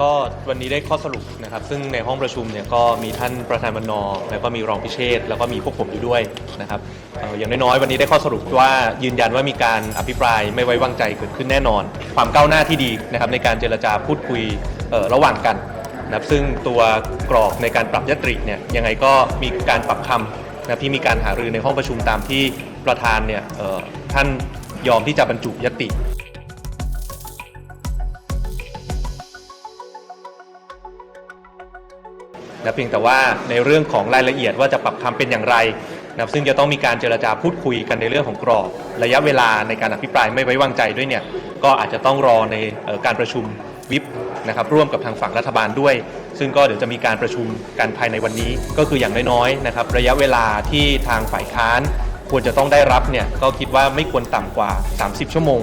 ก็วันนี้ได้ข้อสรุปนะครับซึ่งในห้องประชุมเนี่ยก็มีท่านประธานบรรณแล้วก็มีรองพิเชษแล้วก็มีพวกผมอยู่ด้วยนะครับเอ่ออย่างน้อยๆวันนี้ได้ข้อสรุปว่ายืนยันว่ามีการอภิปรายไม่ไว้วางใจเกิดขึ้นแน่นอน ความก้าวหน้าที่ดีนะครับในการเจรจาพูดคุยเอ่อระหว่างกันนะครับซึ่งตัวกรอบในการปรับยตริเนี่ยยังไงก็มีการปรับคำนะครับที่มีการหารือในห้องประชุมตามที่ประธานเนี่ยเอ่อท่านยอมที่จะบรรจุยติ นะเพียงแต่ว่าในเรื่องของรายละเอียดว่าจะปรับคำเป็นอย่างไรนะซึ่งจะต้องมีการเจรจาพูดคุยกันในเรื่องของกรอบ ระยะเวลาในการอภิปรายไม่ไว้วางใจด้วยเนี่ยก็อาจจะต้องรอในออการประชุมวิปนะครับร่วมกับทางฝั่งรัฐบาลด้วย ซึ่งก็เดี๋ยวจะมีการประชุมกันภายในวันนี้ ก็คืออย่างน้อยๆนะครับระยะเวลาที่ทางฝ่ายค้านควรจะต้องได้รับเนี่ยก็คิดว่าไม่ควรต่ำกว่า 30 ชั่วโมง